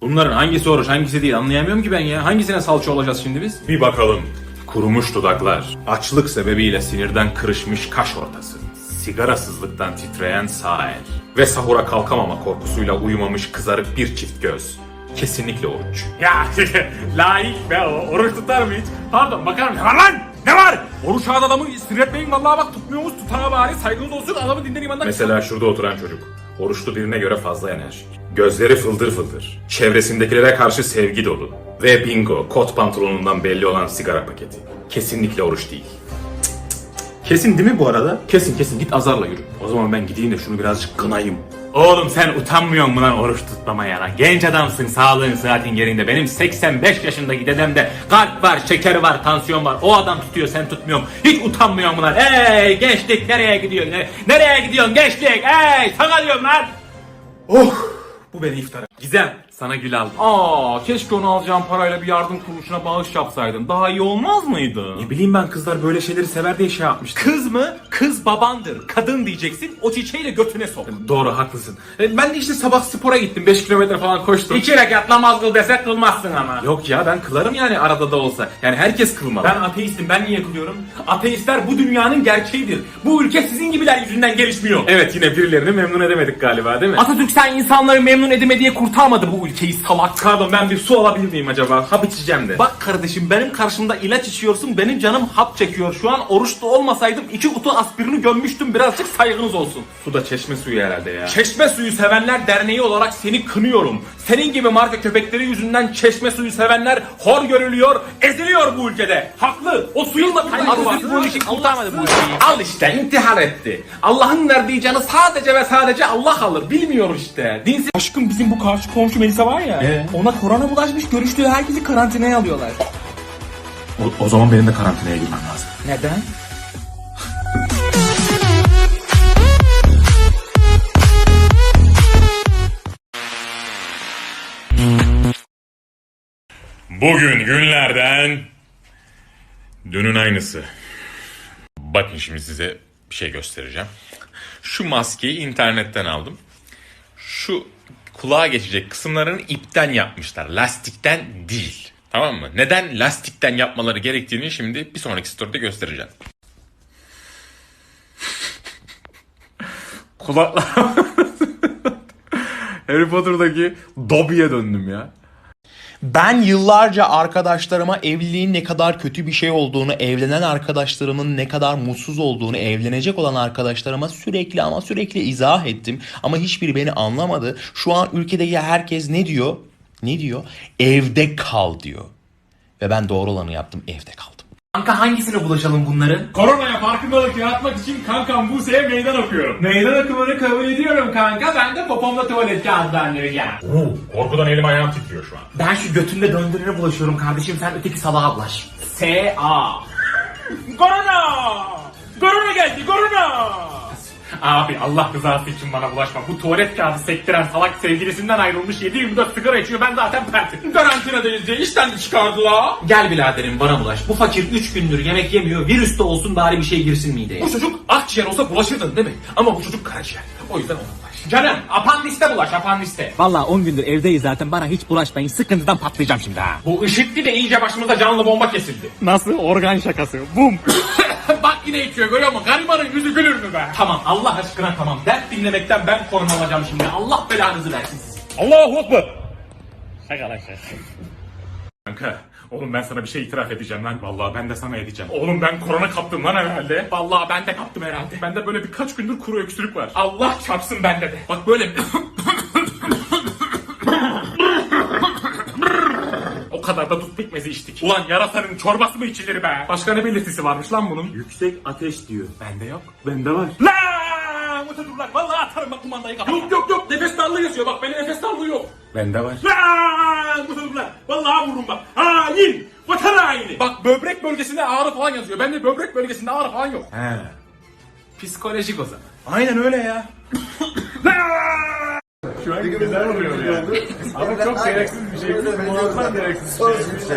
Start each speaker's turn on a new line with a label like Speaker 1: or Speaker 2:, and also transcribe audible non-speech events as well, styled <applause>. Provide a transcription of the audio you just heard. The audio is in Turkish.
Speaker 1: Bunların hangisi oruç hangisi değil anlayamıyorum ki ben ya. Hangisine salça olacağız şimdi biz? Bir bakalım. Kurumuş dudaklar, açlık sebebiyle sinirden kırışmış kaş ortası, sigarasızlıktan titreyen sağ el ve sahura kalkamama korkusuyla uyumamış kızarık bir çift göz. Kesinlikle oruç. Ya <laughs> layık be o. Oruç tutar mı hiç? Pardon bakar mısın? Ne var lan? Ne var? Oruç ağız adamı sinir etmeyin vallahi bak tutmuyormuş tutana bari saygınız olsun adamı imandan Mesela şurada oturan çocuk. Oruçlu birine göre fazla enerjik. Gözleri fıldır fıldır. Çevresindekilere karşı sevgi dolu. Ve bingo kot pantolonundan belli olan sigara paketi. Kesinlikle oruç değil. Kesin değil mi bu arada? Kesin kesin git azarla yürü. O zaman ben gideyim de şunu birazcık kınayım. Oğlum sen utanmıyor musun lan oruç tutmamaya lan? Genç adamsın sağlığın sıhhatin yerinde. Benim 85 yaşındaki dedemde kalp var, şeker var, tansiyon var. O adam tutuyor sen tutmuyorsun. Hiç utanmıyor mu lan? Ey gençlik nereye gidiyorsun? Ne- Nereye gidiyorsun gençlik? Ey sana diyorum lan. Oh bu beni iftara. Gizem sana gül aldım.
Speaker 2: Aa, keşke onu alacağım parayla bir yardım kuruluşuna bağış yapsaydın. Daha iyi olmaz mıydı?
Speaker 1: Ne bileyim ben kızlar böyle şeyleri sever diye şey yapmıştım.
Speaker 2: Kız mı? Kız babandır. Kadın diyeceksin. O çiçeğiyle götüne sok.
Speaker 1: Doğru haklısın. E, Ben de işte sabah spora gittim. 5 kilometre falan koştum.
Speaker 2: İki rekat namaz kıl desek kılmazsın ama.
Speaker 1: Yok ya ben kılarım yani arada da olsa. Yani herkes kılmalı.
Speaker 2: Ben ateistim. Ben niye kılıyorum? Ateistler bu dünyanın gerçeğidir. Bu ülke sizin gibiler yüzünden gelişmiyor.
Speaker 1: Evet yine birilerini memnun edemedik galiba değil mi?
Speaker 2: Atatürk sen insanları memnun edeme diye kurtarmadı bu ülkeyi salak.
Speaker 1: Pardon ben bir su alabilir miyim acaba? Hap içeceğim de.
Speaker 2: Bak kardeşim benim karşımda ilaç içiyorsun benim canım hap çekiyor. Şu an oruçlu olmasaydım iki kutu aspirini gömmüştüm birazcık saygınız olsun.
Speaker 1: su da çeşme suyu herhalde ya.
Speaker 2: Çeşme Suyu Sevenler Derneği olarak seni kınıyorum. Senin gibi marka köpekleri yüzünden çeşme suyu sevenler hor görülüyor, eziliyor bu ülkede. Haklı. O suyun da kaynağı var.
Speaker 1: bu işi kurtarmadı bu işi.
Speaker 2: Al işte intihar etti. Allah'ın verdiği canı sadece ve sadece Allah alır. Bilmiyor işte. Dinsiz. Aşkım bizim bu karşı komşu Melisa var ya. Ona korona bulaşmış görüştüğü herkesi karantinaya alıyorlar.
Speaker 1: O, o zaman benim de karantinaya girmem lazım.
Speaker 2: Neden?
Speaker 1: Bugün günlerden dünün aynısı. Bakın şimdi size bir şey göstereceğim. Şu maskeyi internetten aldım. Şu kulağa geçecek kısımlarını ipten yapmışlar. Lastikten değil. Tamam mı? Neden lastikten yapmaları gerektiğini şimdi bir sonraki story'de göstereceğim. Kulaklar... <laughs> Harry Potter'daki Dobby'ye döndüm ya.
Speaker 3: Ben yıllarca arkadaşlarıma evliliğin ne kadar kötü bir şey olduğunu, evlenen arkadaşlarımın ne kadar mutsuz olduğunu, evlenecek olan arkadaşlarıma sürekli ama sürekli izah ettim. Ama hiçbiri beni anlamadı. Şu an ülkedeki herkes ne diyor? Ne diyor? Evde kal diyor. Ve ben doğru olanı yaptım, evde kaldım.
Speaker 2: Kanka hangisine bulaşalım bunların?
Speaker 1: Koronaya farkındalık yaratmak için kankam Buse'ye meydan okuyorum.
Speaker 2: Meydan okumanı kabul ediyorum kanka. Ben de popomda tuvalet kağıtlarını
Speaker 1: Oo, korkudan elim ayağım titriyor şu an.
Speaker 2: Ben şu götümde döndürene bulaşıyorum kardeşim. Sen öteki salağa bulaş. S.A. Korona! Korona geldi korona! Abi Allah rızası için bana bulaşma. Bu tuvalet kağıdı sektiren salak sevgilisinden ayrılmış 7-24 sigara içiyor. Ben zaten pertim. Karantinadayız diye işten çıkardılar. Gel biraderim bana bulaş. Bu fakir 3 gündür yemek yemiyor. Virüs de olsun bari bir şey girsin mideye. Bu çocuk akciğer olsa bulaşırdın değil mi? Ama bu çocuk karaciğer. O yüzden ona bulaş. Canım apandiste bulaş apandiste.
Speaker 4: Valla 10 gündür evdeyiz zaten bana hiç bulaşmayın sıkıntıdan patlayacağım şimdi ha.
Speaker 2: Bu IŞİD'li de iyice başımıza canlı bomba kesildi.
Speaker 4: Nasıl organ şakası bum. <laughs>
Speaker 2: Yine içiyor görüyor musun? Garibanın yüzü gülür mü be? Tamam Allah aşkına tamam. Dert dinlemekten ben korona olacağım şimdi. Allah belanızı versin sizi.
Speaker 1: Allahu Ekber. Kanka, oğlum ben sana bir şey itiraf edeceğim lan. Vallahi ben de sana edeceğim. Oğlum ben korona kaptım lan herhalde.
Speaker 2: Vallahi ben de kaptım herhalde.
Speaker 1: Bende böyle birkaç gündür kuru öksürük var.
Speaker 2: Allah çarpsın bende de. Bak böyle
Speaker 1: kadar da dut pekmezi içtik. Ulan yarasanın çorbası mı içilir be? Başka ne belirtisi varmış lan bunun? Yüksek ateş diyor. Bende yok. Bende var.
Speaker 2: La Mutadurlar vallahi atarım bak kumandayı kapat. Yok yok yok nefes darlığı yazıyor bak benim nefes darlığı yok.
Speaker 1: Bende var.
Speaker 2: La Mutadurlar vallahi vururum bak. Hain vatan haini. Bak böbrek bölgesinde ağrı falan yazıyor. Bende böbrek bölgesinde ağrı falan yok.
Speaker 1: He.
Speaker 2: Psikolojik o zaman.
Speaker 1: Aynen öyle ya. Şu an güzel oluyor ya. Ama çok gereksiz bir şey. Muazzam gereksiz bir şey.